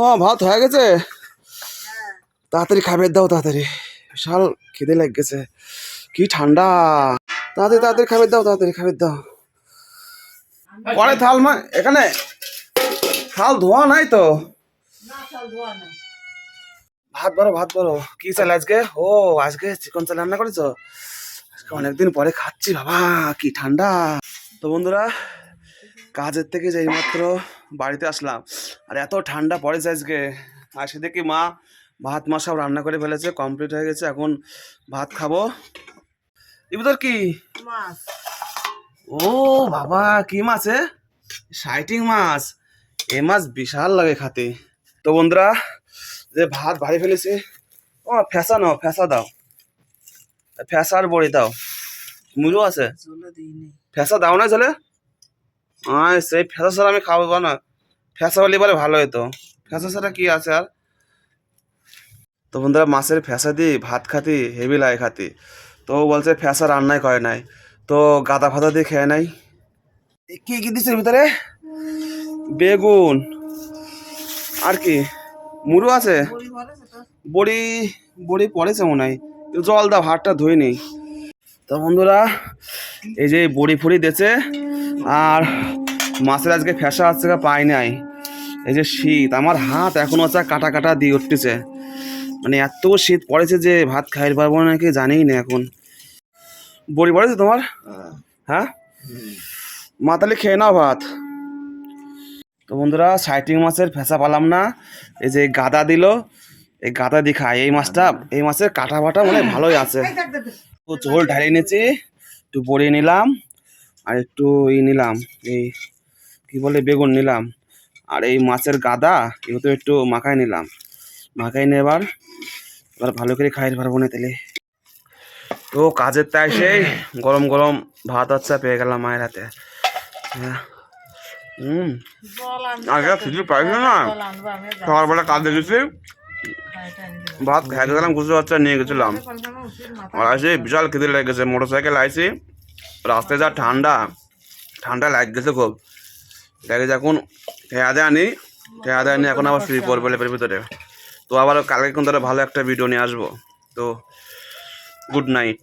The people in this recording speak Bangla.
ও, ভাত হয়ে গেছে? তাড়াতাড়ি খাবে, দাও তাড়াতাড়ি। বিশাল খিদে লেগে গেছে কি ঠান্ডা। তাড়াতাড়ি তাড়াতাড়ি খাবে, দাও, তাড়াতাড়ি খাবে, দাও। পরে থাল মা, এখানে থাল ধোয়া নাই তো? ভাত বড় ভাত বড়। কি চাল আজকে? ও, আজকে চিকন চাল রান্না করেছ? আজকে অনেকদিন পরে খাচ্ছি, বাবা, কি ঠান্ডা। তো বন্ধুরা, কাজের থেকে যেই মাত্র বাড়িতে আসলাম আর এত ঠান্ডা পড়েছে আজকে। আর সে দেখি মা ভাত মা সব রান্না করে ফেলেছে কমপ্লিট হয়ে গেছে। এখন ভাত খাব। ইবুদর কি? মাছ। ও বাবা কি মাছ এ? সাইটিং মাছ। এ মাছ বিশাল লাগে খাতে। তো বন্ধুরা যে ভাত বাড়ি ফেলেছে ও ফেসা নাও ফেসা দাও। ফেসার বড়ি দাও। মুড়ো আছে? ফেসা দাও না চলে আয় সেই ফেসা ছাড়া আমি খাব না ফেসা হলে এবারে ভালো হতো ফেসা ছাড়া কি আছে আর? তো বন্ধুরা, মাছের ফেসা দিয়ে ভাত খাতি, হেভি লাগে খাতি। তো বলছে ফেসা রান্নাই করে নাই। তো গাদা ফাদা দিয়ে খেয়ে নাই। কি কি দিচ্ছে ভিতরে? বেগুন। আর কি? মুড়ো আছে? বড়ি বড়ি পড়েছে মনে হয়। জল দাও, হাতটা ধুয়ে নেই। তো বন্ধুরা, এই যে বড়ি ফুড়ি দিয়েছে। আর মাছের আজকে ফ্যাসা আছে পাই নাই। এই যে শীত আমার হাত এখনও হচ্ছে কাটা কাটা দিয়ে উঠতেছে। মানে এত শীত পড়েছে যে ভাত খাইতে পারব নাকি জানিই না এখন। বড়ি পড়েছে তোমার? হ্যাঁ। মা তাহলে খেয়ে নাও ভাত। তো বন্ধুরা সাইটিং মাছের ফেসা পালাম না। এই যে গাদা দিল এই গাদা দিয়ে খাই। এই মাছটা এই মাছের কাটা বাটা মানে ভালোই আছে। তো ঝোল ঢালিয়ে নিয়েছি একটু বড়ি নিলাম আর একটু ই নিলাম এই কি বলে, বেগুন নিলাম। আর এই মাছের গাদা, এগুলো একটু মাখায় নিলাম। মাখাই নিয়ে এবার ভালো করে খাইতে পারব না তাহলে। তো কাজের তাই সেই, গরম গরম ভাত আচ্ছা পেয়ে গেলাম মায়ের হাতে। হ্যাঁ। হুম। না। গেছি। ভাত গেলাম নিয়ে আর বিশাল খিদে লেগেছে মোটর সাইকেল রাস্তায় যা ঠান্ডা ঠান্ডা লাগতেছে খুব। লেগেছে যখন দেয় আনি দেয় আনি এখন আবার ফ্রি পড়বে লেপের ভিতরে। তো আবার কালকে কিন্তু ভালো একটা ভিডিও নিয়ে আসব। তো গুড নাইট